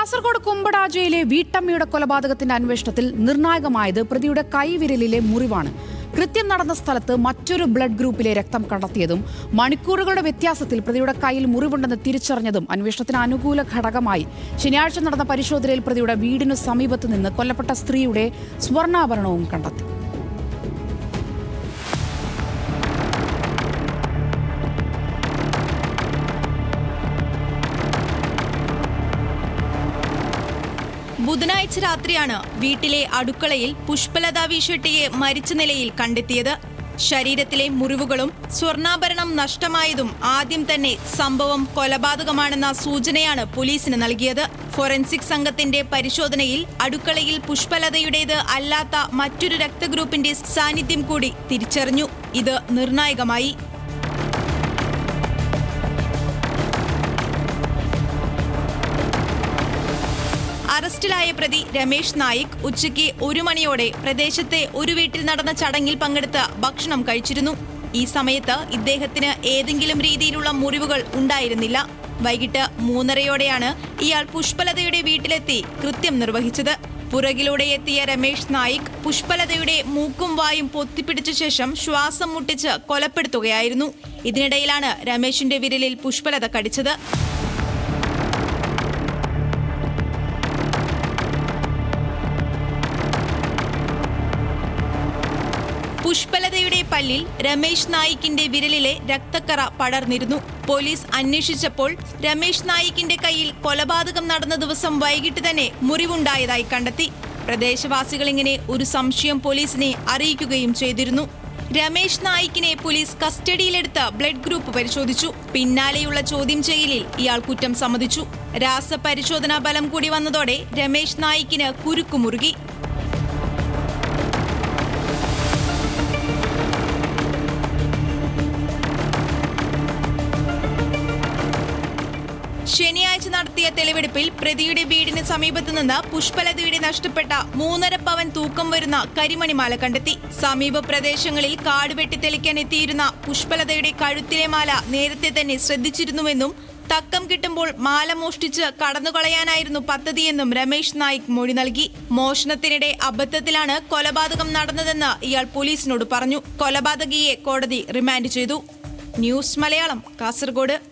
കാസർഗോഡ് കുമ്പടാജയിലെ വീട്ടമ്മയുടെ കൊലപാതകത്തിന്റെ അന്വേഷണത്തിൽ നിർണായകമായത് പ്രതിയുടെ കൈവിരലിലെ മുറിവാണ്. കൃത്യം നടന്ന സ്ഥലത്ത് മറ്റൊരു ബ്ലഡ് ഗ്രൂപ്പിലെ രക്തം കണ്ടെത്തിയതും മണിക്കൂറുകളുടെ വ്യത്യാസത്തിൽ പ്രതിയുടെ കയ്യിൽ മുറിവുണ്ടെന്ന് തിരിച്ചറിഞ്ഞതും അന്വേഷണത്തിന് അനുകൂല ഘടകമായി. ശനിയാഴ്ച നടന്ന പരിശോധനയിൽ പ്രതിയുടെ വീടിനു സമീപത്ത് നിന്ന് കൊല്ലപ്പെട്ട സ്ത്രീയുടെ സ്വർണാഭരണവും കണ്ടെത്തി. ബുധനാഴ്ച രാത്രിയാണ് വീട്ടിലെ അടുക്കളയിൽ പുഷ്പലത വിഷെട്ടിയെ മരിച്ച നിലയിൽ കണ്ടെത്തിയത്. ശരീരത്തിലെ മുറിവുകളും സ്വർണാഭരണം നഷ്ടമായതും ആദ്യം തന്നെ സംഭവം കൊലപാതകമാണെന്ന സൂചനയാണ് പോലീസിന് നൽകിയത്. ഫോറൻസിക് സംഘത്തിന്റെ പരിശോധനയിൽ അടുക്കളയിൽ പുഷ്പലതയുടേത് അല്ലാത്ത മറ്റൊരു രക്തഗ്രൂപ്പിന്റെ സാന്നിധ്യം കൂടി തിരിച്ചറിഞ്ഞു. ഇത് നിർണായകമായി. അറസ്റ്റിലായ പ്രതി രമേശ് നായിക് ഉച്ചയ്ക്ക് ഒരു മണിയോടെ പ്രദേശത്തെ ഒരു വീട്ടിൽ നടന്ന ചടങ്ങിൽ പങ്കെടുത്ത് ഭക്ഷണം കഴിച്ചിരുന്നു. ഈ സമയത്ത് ഇദ്ദേഹത്തിന് ഏതെങ്കിലും രീതിയിലുള്ള മുറിവുകൾ ഉണ്ടായിരുന്നില്ല. വൈകിട്ട് മൂന്നരയോടെയാണ് ഇയാൾ പുഷ്പലതയുടെ വീട്ടിലെത്തി കൃത്യം നിർവഹിച്ചത്. പുറകിലൂടെ എത്തിയ രമേശ് നായിക് പുഷ്പലതയുടെ മൂക്കും വായും പൊത്തിപ്പിടിച്ച ശേഷം ശ്വാസം മുട്ടിച്ച് കൊലപ്പെടുത്തുകയായിരുന്നു. ഇതിനിടയിലാണ് രമേശിന്റെ വിരലിൽ പുഷ്പലത കടിച്ചത്. പുഷ്പലതയുടെ പല്ലിൽ രമേശ് നായിക്കിന്റെ വിരലിലെ രക്തക്കറ പടർന്നിരുന്നു. പോലീസ് അന്വേഷിച്ചപ്പോൾ രമേശ് നായിക്കിന്റെ കയ്യിൽ കൊലപാതകം നടന്ന ദിവസം വൈകിട്ട് തന്നെ മുറിവുണ്ടായതായി കണ്ടെത്തി. പ്രദേശവാസികൾ ഇങ്ങനെ ഒരു സംശയം പോലീസിനെ അറിയിക്കുകയും ചെയ്തിരുന്നു. രമേശ് നായിക്കിനെ പോലീസ് കസ്റ്റഡിയിലെടുത്ത് ബ്ലഡ് ഗ്രൂപ്പ് പരിശോധിച്ചു. പിന്നാലെയുള്ള ചോദ്യം ചെയ്യലിൽ ഇയാൾ കുറ്റം സമ്മതിച്ചു. രാസപരിശോധനാ ഫലം കൂടി വന്നതോടെ രമേശ് നായിക്കിന് കുരുക്കുമുറുകി ശനിയാഴ്ച നടത്തിയ തെളിവെടുപ്പിൽ പ്രതിയുടെ വീടിന് സമീപത്ത് നിന്ന് പുഷ്പലതയുടെ നഷ്ടപ്പെട്ട മൂന്നര പവൻ തൂക്കം വരുന്ന കരിമണിമാല കണ്ടെത്തി. സമീപ പ്രദേശങ്ങളിൽ കാട് വെട്ടിത്തെളിക്കാൻ എത്തിയിരുന്ന പുഷ്പലതയുടെ കഴുത്തിലെ മാല നേരത്തെ തന്നെ ശ്രദ്ധിച്ചിരുന്നുവെന്നും തക്കം കിട്ടുമ്പോൾ മാല മോഷ്ടിച്ച് കടന്നുകളയാനായിരുന്നു പദ്ധതിയെന്നും രമേശ് നായിക് മൊഴി നൽകി. മോഷണത്തിനിടെ അബദ്ധത്തിലാണ് കൊലപാതകം നടന്നതെന്ന് ഇയാൾ പോലീസിനോട് പറഞ്ഞു. കൊലപാതകിയെ കോടതി റിമാൻഡ് ചെയ്തു. ന്യൂസ് മലയാളം കാസർഗോഡ്.